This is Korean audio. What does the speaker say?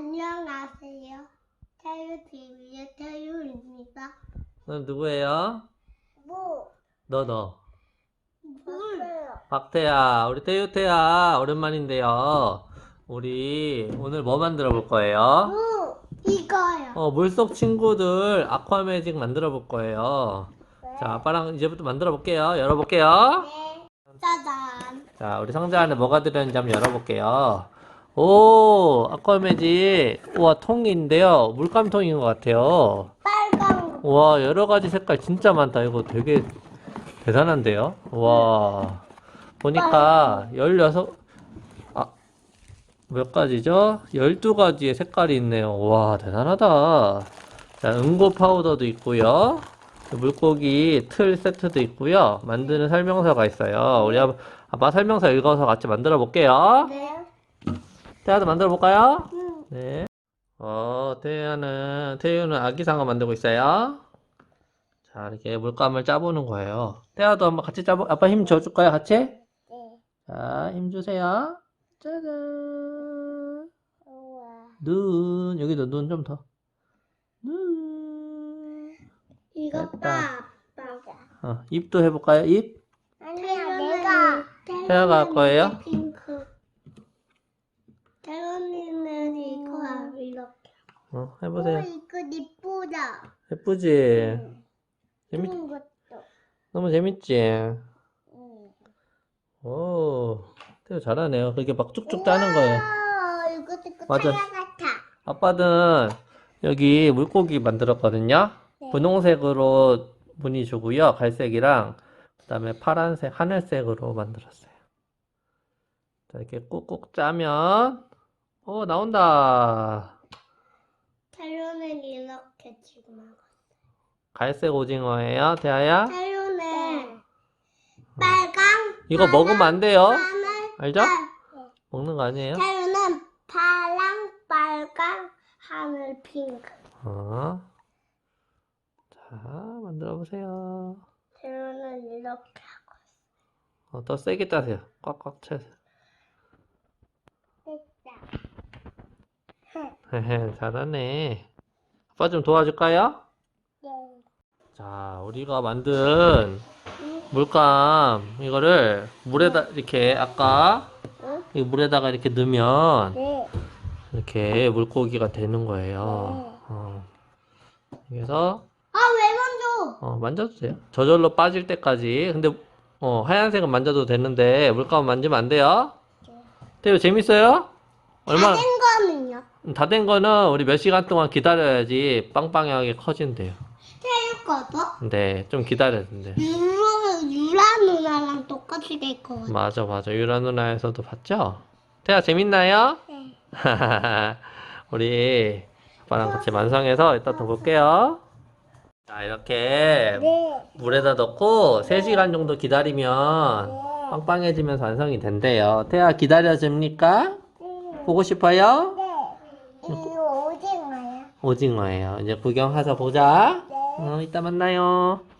안녕하세요. 태유TV의 태유입니다. 넌 누구예요? 뭐? 너, 너. 물. 박태야, 우리 태유태야, 오랜만인데요. 우리 오늘 뭐 만들어 볼 거예요? 물. 이거요. 어, 물속 친구들 아쿠아매직 만들어 볼 거예요. 네. 자, 아빠랑 이제부터 만들어 볼게요. 열어 볼게요. 네. 짜잔. 자, 우리 상자 안에 뭐가 들어있는지 한번 열어 볼게요. 오, 아쿠아매직. 우와, 통인데요. 물감통인 것 같아요. 빨강. 와, 여러 가지 색깔 진짜 많다. 이거 되게 대단한데요? 와. 보니까 16, 아, 몇 가지죠? 12가지의 색깔이 있네요. 와, 대단하다. 자, 응고 파우더도 있고요. 물고기 틀 세트도 있고요. 만드는 설명서가 있어요. 우리 아빠 설명서 읽어서 같이 만들어 볼게요. 네. 태아도 만들어 볼까요? 음. 네. 어, 태유는, 태유는 아기 상어 만들고 있어요. 자, 이렇게 물감을 짜보는 거예요. 태아도 한번 같이 짜보, 아빠 힘 줘줄까요? 같이? 네. 자, 힘 주세요. 짜잔. 우와. 눈, 여기도 눈 좀 더. 눈. 이거 됐다. 봐. 아빠가. 어, 입도 해볼까요? 입? 아니야, 내가. 태아가 할 거예요? 핑크. 태연이는 이거 이렇게. 어, 오, 해보세요. 이거 이쁘다. 예쁘지? 재밌, 이런 것도. 너무 재밌지? 응. 오, 태유 잘하네요. 그렇게 막 쭉쭉 짜는 거예요. 이거 듣고 맞아. 같아. 아빠는 여기 물고기 만들었거든요. 네. 분홍색으로 무늬 주고요. 갈색이랑 그다음에 파란색, 하늘색으로 만들었어요. 자, 이렇게 꾹꾹 짜면 오 나온다. 이렇게 지금 하고. 갈색 오징어예요, 대하야. 태연은 빨강. 이거 먹으면 안 돼요. 하늘. 알죠? 빨- 먹는 거 아니에요? 태연은 파랑, 빨강, 하늘, 핑크. 어. 자, 만들어 보세요. 태연은 이렇게 하고. 어, 더 세게 짜세요. 꽉꽉 채세요. 됐다. 헤헤, 잘하네. 아빠 좀 도와줄까요? 네. 자, 우리가 만든 물감 이거를 물에다 이렇게 아까 응? 이 물에다가 이렇게 넣으면 네. 이렇게 물고기가 되는 거예요. 어. 그래서 아, 왜 먼저? 어, 만져도 돼요. 저절로 빠질 때까지. 근데 어, 하얀색은 만져도 되는데 물감 만지면 안 돼요. 태우 재밌어요? 얼마나 거는요? 다 된 거는 우리 몇 시간 동안 기다려야지 빵빵하게 커진대요. 거도? 네, 좀 기다려야 된대. 유라, 유라 누나랑 똑같이 될 거 같아. 맞아, 맞아. 유라 누나에서도 봤죠? 태아 재밌나요? 네. 우리 아빠랑 같이 완성해서 이따 더 볼게요. 자, 이렇게 네. 물에다 넣고 3시간 정도 기다리면 빵빵해지면서 완성이 된대요. 태아 기다려집니까? 보고 싶어요? 오징어예요. 이제 구경하자 보자. 네. 어, 이따 만나요. 몇